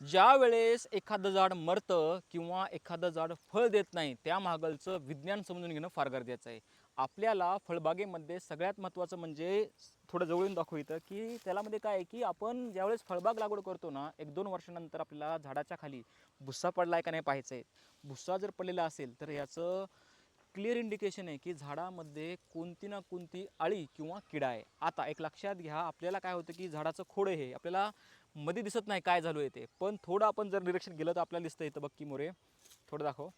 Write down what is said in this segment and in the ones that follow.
ज्या वेळेस एखादं झाड मरतं किंवा एखादं झाड फळ देत नाही त्या मागलचं विज्ञान समजून घेणं फार गरजेचं आहे. आपल्याला फळबागेमध्ये सगळ्यात महत्त्वाचं म्हणजे थोडं जवळून दाखवू इथं की त्यालामध्ये काय आहे की आपण ज्यावेळेस फळबाग लागवड करतो ना एक दोन वर्षानंतर आपल्याला झाडाच्या खाली भुस्सा पडला आहे का नाही पाहायचं आहे. भुस्सा जर पडलेला असेल तर याचं क्लिअर इंडिकेशन आहे की झाडामध्ये कोणती ना कोणती अळी किंवा किडा आहे. आता एक लक्षात घ्या आपल्याला काय होतं की झाडाचं खोडं हे आपल्याला मध्ये दिसत नाही काय झालो आहे ते. पण थोडं आपण जर निरीक्षण केलं तर आपल्याला दिसतं इथं बक्की मोरे. थोडं दाखव.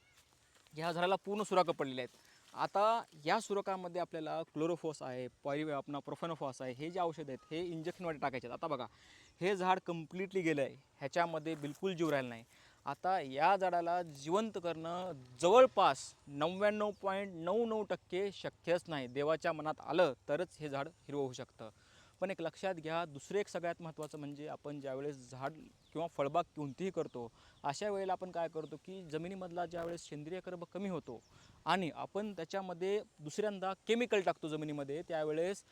ह्या झाडाला पूर्ण सुराखं पडलेले आहेत. आता या सुरकामध्ये आपल्याला क्लोरोफॉस आहे पॉरी आपला प्रोफेनोफॉस आहे हे जे औषध आहेत हे इंजेक्शनमध्ये टाकायचे आहेत. आता बघा हे झाड कम्प्लिटली गेलं आहे ह्याच्यामध्ये बिलकुल जीव राहिला नाही. आता या झाडाला जिवंत करणं जवळपास नव्याण्णव पॉईंट नऊ नऊ टक्के शक्यच नाही. देवाच्या मनात आलं तरच हे झाड हिरवं होऊ शकतं. पण एक लक्षात घ्या दुसरं एक सगळ्यात महत्त्वाचं म्हणजे आपण ज्यावेळेस झाड किंवा फळबाग कोणतीही करतो अशा वेळेला आपण काय करतो की जमिनीमधला ज्यावेळेस सेंद्रिय कर्ब कमी होतो आणि आपण त्याच्यामध्ये दुसऱ्यांदा केमिकल टाकतो जमिनीमध्ये त्यावेळेस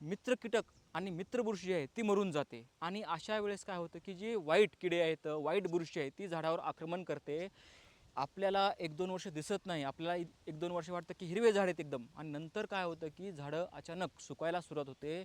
मित्र कीटक आणि मित्र बुरशी आहे ती मरून जाते. आणि अशा वेळेस काय होतं की जी वाईट किडे आहेत वाईट बुरशी आहे ती झाडावर आक्रमण करते. आपल्याला एक दोन वर्ष दिसत नाही. आपल्याला एक दोन वर्ष वाटतं की हिरवे झाड आहेत एकदम. आणि नंतर काय होतं की झाडं अचानक सुकायला सुरुवात होते.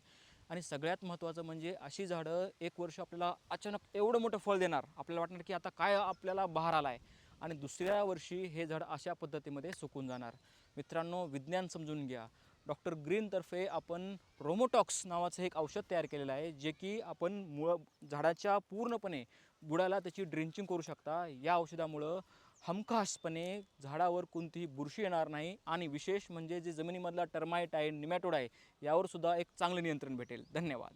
आणि सगळ्यात महत्त्वाचं म्हणजे अशी झाडं एक वर्ष आपल्याला अचानक एवढं मोठं फळ देणार. आपल्याला वाटणार की आता काय आपल्याला बहार आला आहे आणि दुसऱ्या वर्षी हे झाड अशा पद्धतीमध्ये सुकून जाणार. मित्रांनो विज्ञान समजून घ्या. डॉक्टर ग्रीनतर्फे आपण रोमोटॉक्स नावाचं एक औषध तयार केलेलं आहे जे की आपण मुळ झाडाच्या पूर्णपणे बुडाला त्याची ड्रिंचिंग करू शकता. या औषधामुळं हमखासपणे झाडावर कोणतीही बुरशी येणार नाही आणि विशेष म्हणजे जे जमिनीमधला टर्माइट आहे निमॅटोड आहे यावरसुद्धा एक चांगलं नियंत्रण भेटेल. धन्यवाद.